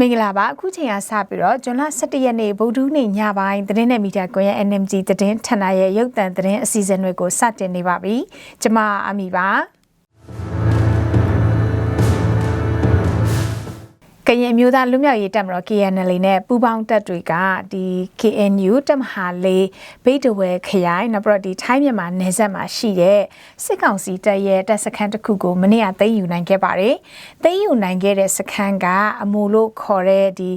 မင်္ဂလာပါအခုချိန်ကစပြီးတော့ဇွန်လ17ရက်နေ့ဗုဒ္ဓနေ့ညပိုင်းသတင်းနဲ့မီဒီယာကွန်ရက် NMG သတင်းဌာနရဲ့ရုပ်သံသတင်းအစီအစဉ်တွေကိုစတင်နေပါပြီကျွန်မအမီပါ ကရင်မျိုးသားလူမျိုးရေးတပ်မတော် KNL နဲ့ပူးပေါင်းတပ်တွေကဒီ KNU တပ်မဟာလေးဘိတ်တဝဲခရိုင်နောက်ပြီးတော့ဒီထိုင်းမြန်မာနယ်စပ်မှာရှိတဲ့စစ်ကောင်စီတပ်ရဲ့တပ်စခန်းတစ်ခုကိုမနေ့ကသိမ်းယူနိုင်ခဲ့ပါတယ်။သိမ်းယူနိုင်ခဲ့တဲ့စခန်းကအမိုလို့ခေါ်တဲ့ဒီ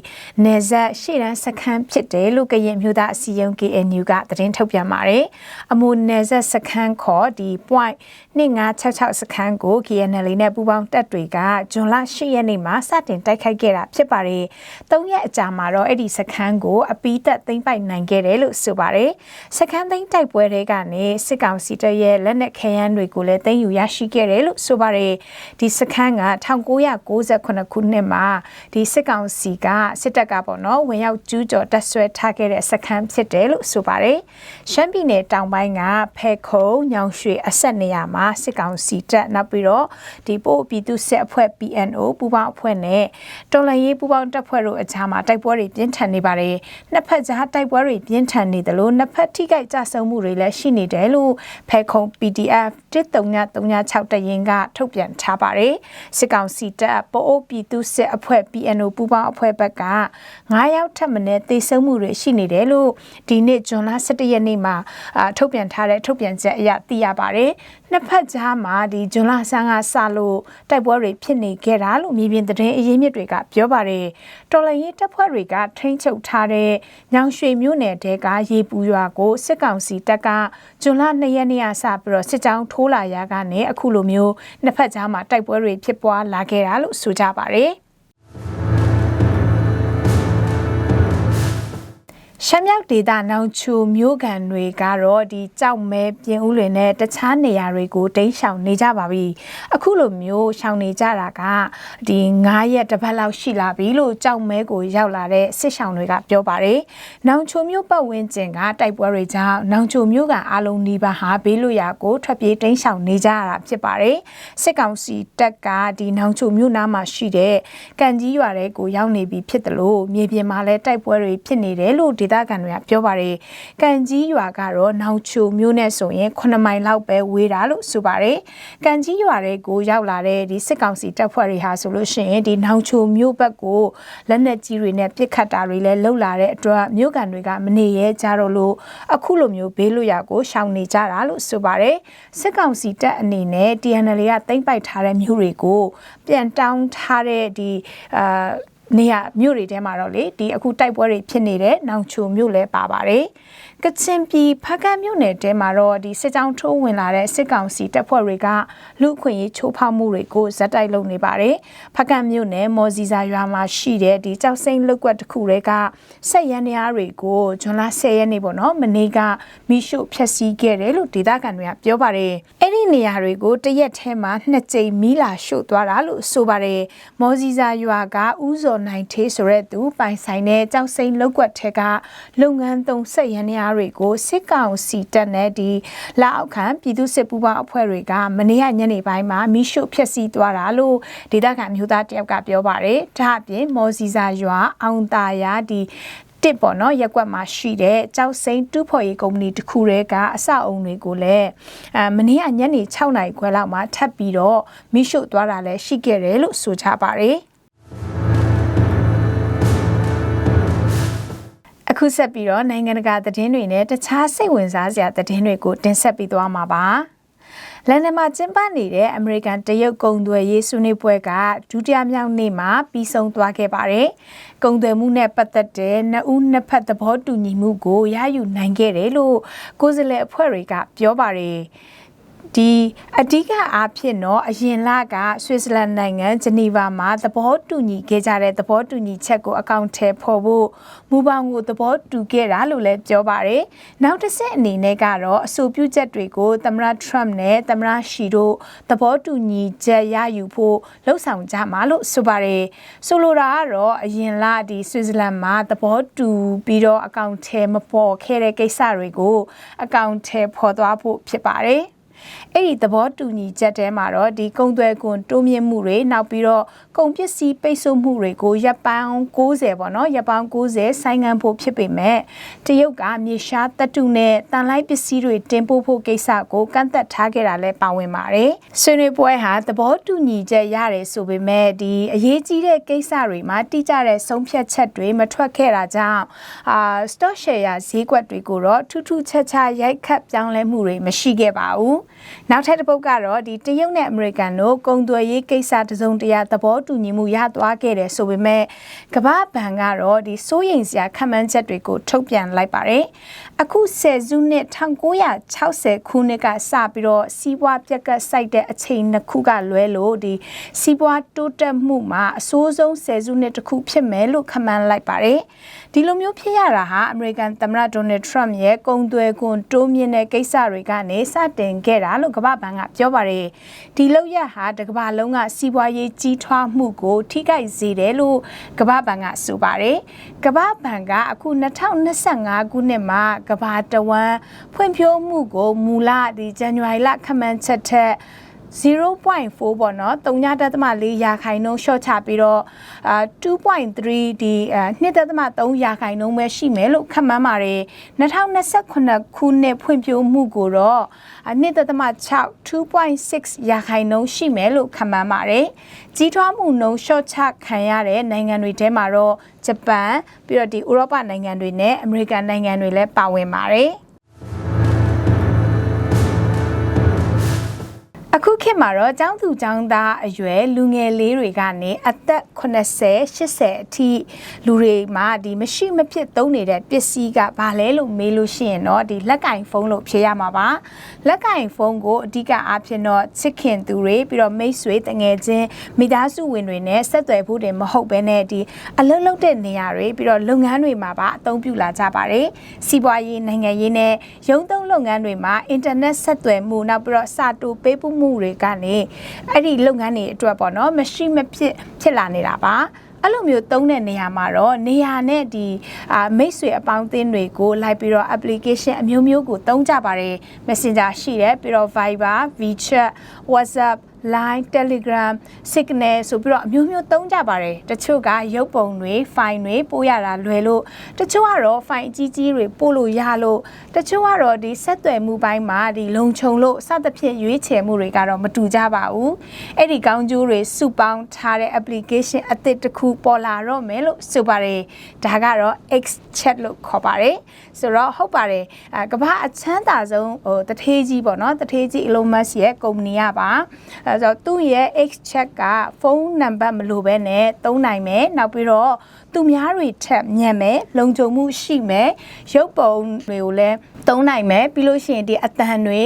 နယ်စပ်ရှေ့တန်းစခန်းဖြစ်တယ်လို့ကရင်မျိုးသားအစည်းအရုံး KNU ကသတင်းထုတ်ပြန်ပါတယ်။အမိုနယ်စပ်စခန်းခေါ်ဒီ point 2566စခန်းကို KNL နဲ့ပူးပေါင်းတပ်တွေကဇွန်လ10ရက်နေ့မှာစတင်တိုက်ခိုက်ခဲ့တာဖြစ်ပါတယ်။၃ရက်အကြာမှာတော့အဲ့ဒီစခန်းကိုအပီးသက်သိမ်းပိုက်နိုင်ခဲ့တယ်လို့ဆိုပါတယ်။စခန်းသိမ်းတိုက်ပွဲတွေကနေစစ်ကောင်စီတပ်ရဲ့လက်နက်ခဲယမ်းတွေကိုလည်းသိမ်းယူရရှိခဲ့တယ်လို့ဆိုပါတယ်။ဒီစခန်းက1998ခုနှစ်မှာဒီစစ်ကောင်စီကစစ်တပ်ကပေါ့နော်ဝင်ရောက်ကျူးကျော်တပ်ဆွဲထားခဲ့တဲ့စခန်းဖြစ်တယ်လို့ဆိုပါတယ်။ရှမ်းပြည်နယ်တောင်ပိုင်းကဖဲခုံညောင်ရွှေအဆက်နေရာမှာစစ်ကောင်စီတပ်နောက်ပြီးတော့ဒီပို့ပြည်သူစစ်အဖွဲ့ PNO ပူးပေါင်းအဖွဲ့နဲ့တော်လှန်ရေးပူးပေါင်းတပ်ဖွဲ့တို့အကြားမှာတိုက်ပွဲတွေပြင်းထန်နေပါတယ်။နှစ်ဖက်ကြားတိုက်ပွဲတွေပြင်းထန်နေတယ်လို့နှစ်ဖက်ထိခိုက်ကြဆုံမှုတွေလည်းရှိနေတယ်လို့ဖဲခုံ PDF 13336တရင်ကထုတ်ပြန်ထားပါတယ်။စစ်ကောင်စီတပ်ပို့ပြည်သူစစ်အဖွဲ့ PNO ပူးပေါင်းအဖွဲ့ဘက်က9ယောက်ထပ်မံသေဆုံးမှုတွေရှိနေတယ်လို့ဒီနေ့ဇွန်လ17ရက်နေ့မှာထုတ်ပြန်ထားတဲ့ထုတ်ပြန်ချက်အရသိရပါတယ်။နှစ်ဖက်ကြားမှာဒီဇွန်လဆန်းကစလို့တိုက်ပွဲတွေဖြစ်နေခဲ့တာလို့မြေပြင်သတင်းအရင်းမြစ်တွေကပြောပါတယ်တော်လရင်တပ်ဖွဲ့တွေကထိန်းချုပ်ထားတဲ့ညောင်ရွှေမြို့နယ်တဲကရေပူရွာကိုစစ်ကောင်စီတပ်ကဇွန်လ2ရက်နေ့ကစပြီးတော့စစ်ကြောင်းထိုးလာရာကနေအခုလိုမျိုးနှစ်ဖက်ကြားမှာတိုက်ပွဲတွေဖြစ်ပွားလာခဲ့တာလို့ဆိုကြပါတယ် ရှမ်းမြောက်ဒေသနောင်ချူမြို့ကန်တွေကတော့ဒီကြောက်မဲပြင်ဦးလွင်နဲ့တခြားနေရာတွေကိုတိမ်းရှောင်နေကြပါပြီအခုလိုမျိုးရှောင်နေကြတာကဒီ9ရက်တစ်ပတ်လောက်ရှိလာပြီလို့ကြောက်မဲကိုရောက်လာတဲ့စစ်ရှောင်တွေကပြောပါတယ်နောင်ချူမြို့ပတ်ဝန်းကျင်ကတိုက်ပွဲတွေကြောင့်နောင်ချူမြို့ကန်အလုံးနီးပါးဟာဘေးလွတ်ရာကိုထွက်ပြေးတိမ်းရှောင်နေကြရတာဖြစ်ပါတယ်စစ်ကောင်စီတပ်ကဒီနောင်ချူမြို့နားမှာရှိတဲ့ကန်ကြီးရွာတွေကိုရောက်နေပြီဖြစ်တယ်လို့မြေပြင်မှာလည်းတိုက်ပွဲတွေဖြစ်နေတယ်လို့ဒေသခံတွေကပြောပါတယ်။ကန်ကြီးရွာကတော့နောင်ချိုမြို့နဲ့ဆိုရင်9မိုင်လောက်ပဲဝေးတာလို့ဆိုပါတယ်။ကန်ကြီးရွာတွေကိုရောက်လာတဲ့ဒီစစ်ကောင်စီတပ်ဖွဲ့တွေဟာဆိုလို့ရှိရင်ဒီနောင်ချိုမြို့ဘက်ကိုလက်နက်ကြီးတွေနဲ့ပစ်ခတ်တာတွေလည်းလုပ်လာတဲ့အတွက်မြို့ကန်တွေကမနေရဲကြတော့လို့အခုလိုမျိုးဘေးလွတ်ရာကိုရှောင်နေကြတာလို့ဆိုပါတယ်။စစ်ကောင်စီတပ်အနေနဲ့ TNL ကတိမ့်ပိုက်ထားတဲ့မြို့တွေကိုပြန်တောင်းထားတဲ့ဒီအာ နေရမြို့တွေထဲမှာတော့လေဒီအခုတိုက်ပွဲတွေဖြစ်နေတဲ့နောင်ချိုမြို့လည်းပါပါတယ်ကချင်ပြည်ဖကတ်မြို့နယ်တဲမှာတော့ဒီစစ်ကြောင်းထိုးဝင်လာတဲ့စစ်ကောင်စီတပ်ဖွဲ့တွေကလူခွင့်ရေးချိုးဖောက်မှုတွေကိုဇက်တိုက်လုပ်နေပါတယ်။ဖကတ်မြို့နယ်မော်စီစာရွာမှာရှိတဲ့ဒီကြောက်စိမ့်လုတ်ကွက်တစ်ခုတွေကဆက်ရန်နေအားတွေကိုဇွန်လ10ရက်နေ့ပေါ့နော်မနေ့ကမိရှုဖျက်ဆီးခဲ့တယ်လို့ဒေသခံတွေကပြောပါတယ်။အဲ့ဒီနေရာတွေကိုတရက်ထဲမှာနှစ်ကြိမ်မီးလာရှို့သွားတာလို့ဆိုပါတယ်။မော်စီစာရွာကဥဇော်နိုင်ထေးဆိုတဲ့သူပိုင်ဆိုင်တဲ့ကြောက်စိမ့်လုတ်ကွက်ထဲကလုပ်ငန်းသုံးဆက်ရန်နေအားတွေကိုစစ်ကောင်စီတပ်နဲ့ဒီလက်အောက်ခံပြည်သူစစ်ပူးပေါင်းအဖွဲ့တွေကမနေ့ကညနေပိုင်းမှာမိရှုဖျက်ဆီးသွားတာလို့ဒေသခံမျိုးသားတယောက်ကပြောပါတယ်။ဒါအပြင်မော်စီစာရွာအောင်တာယာဒီတစ်ပေါ့နော်ရက်ကွက်မှာရှိတဲ့ကြောက်စိမ့်တူးဖော်ရေးကုမ္ပဏီတစ်ခုတည်းကအဆောက်အုံတွေကိုလည်းအဲမနေ့ကညနေ6နာရီခွဲလောက်မှာထပ်ပြီးတော့မိရှုသွားတာလည်းရှိခဲ့တယ်လို့ဆိုကြပါတယ် အခုဆက်ပြီးတော့နိုင်ငံတကာသတင်းတွေနဲ့တခြားစိတ်ဝင်စားစရာသတင်းတွေကိုတင်ဆက်ပေးသွားမှာပါလန်ဒန်မှာကျင်းပနေတဲ့အမေရိကန်တရုတ်ကုံသွယ်ရေးဆွေးနွေးပွဲကဒုတိယမြောက်နေ့မှာပြီးဆုံးသွားခဲ့ပါတယ်။ကုံသွယ်မှုနဲ့ပတ်သက်တဲ့နှစ်ဦးနှစ်ဖက်သဘောတူညီမှုကိုရယူနိုင်ခဲ့တယ်လို့ကိုယ်စားလှယ်အဖွဲ့တွေကပြောပါတယ်။ ဒီအဓိကအားဖြင့်တော့အရင်လကဆွစ်ဇာလန်နိုင်ငံဂျနီဗာမှာသဘောတူညီခဲ့ကြတဲ့သဘောတူညီချက်ကိုအကောင့်ထဲပေါ်ဖို့မူပေါင်းကိုသဘောတူခဲ့တာလို့လည်းပြောပါတယ်။နောက်တစ်ဆင့်အနေနဲ့ကတော့အဆိုပြုချက်တွေကိုသမ္မတထရမ့်နဲ့သမ္မတရှီတို့သဘောတူညီချက်ရယူဖို့လှုံ့ဆော်ကြမှာလို့ဆိုပါတယ်။ဆိုလိုတာကတော့အရင်လဒီဆွစ်ဇာလန်မှာသဘောတူပြီးတော့အကောင့်ထဲမပေါ်ခဲ့တဲ့ကိစ္စတွေကိုအကောင့်ထဲပေါ်သွားဖို့ဖြစ်ပါတယ်။ အဲ့ဒီသဘောတူညီချက်ထဲမှာတော့ဒီကုန်သွယ်ခွန်တိုးမြင့်မှုတွေနောက်ပြီးတော့ကုန်ပစ္စည်းပိတ်ဆို့မှုတွေကိုရပ်ပေါင်း90ပေါ့နော်ရပ်ပေါင်း90ဆိုင်းငံ့ဖို့ဖြစ်ပေမဲ့တရုတ်ကမြေရှားတပ်တုနဲ့တန်လိုက်ပစ္စည်းတွေတင်ပို့ဖို့ကိစ္စကိုကန့်သက်ထားခဲ့တာလည်းပါဝင်ပါတယ်ဆွေးနွေးပွဲဟာသဘောတူညီချက်ရတယ်ဆိုပေမဲ့ဒီအရေးကြီးတဲ့ကိစ္စတွေမှာတိကျတဲ့ဆုံးဖြတ်ချက်တွေမထွက်ခဲ့တာကြောင့်အာ stock share ဈေးကွက်တွေကိုတော့ထူးထူးခြားခြားရိုက်ခတ်ပြောင်းလဲမှုတွေမရှိခဲ့ပါဘူးနောက်ထပ်တစ်ပုတ်ကတော့ဒီတရုတ်နဲ့အမေရိကန်တို့ကုန်သွယ်ရေးကိစ္စတစုံတရာသဘောတူညီမှုရသွားခဲ့တယ်ဆိုပေမဲ့ကမ္ဘာဘဏ်ကတော့ဒီစိုးရိမ်စရာခံမှန်းချက်တွေကိုထုတ်ပြန်လိုက်ပါတယ်အခုဆယ်စုနှစ်1960ခုနှစ်ကစပြီးတော့စီးပွားပြက်ကတ်စိုက်တဲ့အချိန်နှစ်ခုကလွဲလို့ဒီစီးပွားတိုးတက်မှုမှာအဆိုးဆုံးဆယ်စုနှစ်တစ်ခုဖြစ်မယ်လို့ခန့်မှန်းလိုက်ပါတယ်ဒီလိုမျိုးဖြစ်ရတာဟာအမေရိကန်သမ္မတဒေါ်နယ်ထရမ့်ရဲ့ကုန်သွယ်ခွန်တိုးမြင့်တဲ့ကိစ္စတွေကနေစတင်ခဲ့တာလို့ကမ္ဘာဘဏ်ကပြောပါတယ်ဒီလောက်ရဟာတကမ္ဘာလုံးကစီးပွားရေးကြီးထွားမှုကို ထိခိုက်စေတယ်လို့ကမ္ဘာဘဏ်ကဆိုပါတယ်ကမ္ဘာဘဏ်ကအခု2025ခုနှစ်မှာကမ္ဘာတဝန်းဖွံ့ဖြိုးမှုကိုမူလဒီဇန်နဝါရီလခန့်မှန်းချက်ထက် 0.4ပေါ့နော်3.4ရာခိုင်နှုန်း short ချပြီးတော့အာ2.3ဒီ2.3ရာခိုင်နှုန်းပဲရှိမယ်လို့ခန့်မှန်းပါတယ်2028ခုနှစ်ဖွံ့ဖြိုးမှုကိုတော့2.6 2.6ရာခိုင်နှုန်းရှိမယ်လို့ခန့်မှန်းပါတယ်ကြီးထွားမှုနှုန်း short ချခံရတဲ့နိုင်ငံတွေထဲမှာတော့ဂျပန်ပြီးတော့ဒီဥရောပနိုင်ငံတွေနဲ့အမေရိကန်နိုင်ငံတွေလည်းပါဝင်ပါတယ် ခုခေတ်မှာတော့ចောင်းသူចောင်းသားအရွယ်လူငယ်လေးတွေကနေအသက်80 80အထိလူတွေမှာဒီမရှိမဖြစ်သုံးနေတဲ့ပစ္စည်းကဘာလဲလို့မေးလို့ရှိရင်တော့ဒီလက်ကင်ဖုန်းလို့ဖြေရမှာပါလက်ကင်ဖုန်းကိုအဓိကအားဖြင့်တော့ချစ်ခင်သူတွေပြီးတော့မိတ်ဆွေတငယ်ချင်းမိသားစုဝင်တွေနဲ့ဆက်သွယ်ဖို့တင်မဟုတ်ဘဲနဲ့ဒီအလုပ်လုပ်တဲ့နေရာတွေပြီးတော့လုပ်ငန်းတွေမှာပါအသုံးပြုလာကြပါတယ်စီးပွားရေးနိုင်ငံရေးနဲ့ရုံးသုံးလုပ်ငန်းတွေမှာအင်တာနက်ဆက်သွယ်မှုနောက်ပြီးတော့စာတူပေးပို့မှုတွေကနေအဲ့ဒီလုပ်ငန်းတွေအတွက်ပေါ့နော်မရှိမဖြစ်ဖြစ်လာနေတာပါအဲ့လိုမျိုးသုံးတဲ့နေရာမှာတော့နေရာနဲ့ဒီအာမိတ်ဆွေအပေါင်းအသင်းတွေကိုလိုက်ပြီးတော့ application အမျိုးမျိုးကိုသုံးကြပါတယ် Messenger ရှိတယ်ပြီးတော့ Viber, WeChat, WhatsApp Line Telegram Signal ဆိုပြီးတော့အမျိုးမျိုးသုံးကြပါတယ်တချို့ကရုပ်ပုံတွေဖိုင်တွေပို့ရတာလွယ်လို့တချို့ကတော့ဖိုင်အကြီးကြီးတွေပို့လို့ရလို့တချို့ကတော့ဒီဆက်သွယ်မှုပိုင်းမှာဒီလုံခြုံလို့စသဖြင့်ရွေးချယ်မှုတွေကတော့မတူကြပါဘူးအဲ့ဒီကောင်းကျိုးတွေစုပေါင်းထားတဲ့ application အသစ်တစ်ခုပေါ်လာတော့မယ်လို့ဆိုပါတယ်ဒါကတော့ X chat လို့ခေါ်ပါတယ်ဆိုတော့ဟုတ်ပါတယ်အဲကမ္ဘာအချမ်းသာဆုံးဟိုတထေးကြီးပေါ့နော်တထေးကြီး Elon Musk ရဲ့ကုမ္ပဏီကပါအဲဆိုတော့သူ့ရဲ့ X check ကဖုန်းနံပါတ်မလိုဘဲနဲ့သုံးနိုင်မယ်နောက်ပြီးတော့သူများတွေထက်ညံ့မယ်လုံခြုံမှုရှိမယ်ရုပ်ပုံတွေကိုလည်းသုံးနိုင်မယ်ပြီးလို့ရှိရင်ဒီအတန်တွေ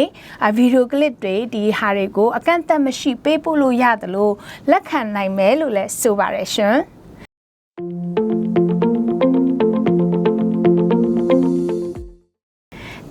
ဗီဒီယိုကလစ်တွေဒီဟာတွေကိုအကန့်အသတ်မရှိပေးပို့လို့ရတယ်လို့လက်ခံနိုင်မယ်လို့လည်းဆိုပါတယ်ရှင်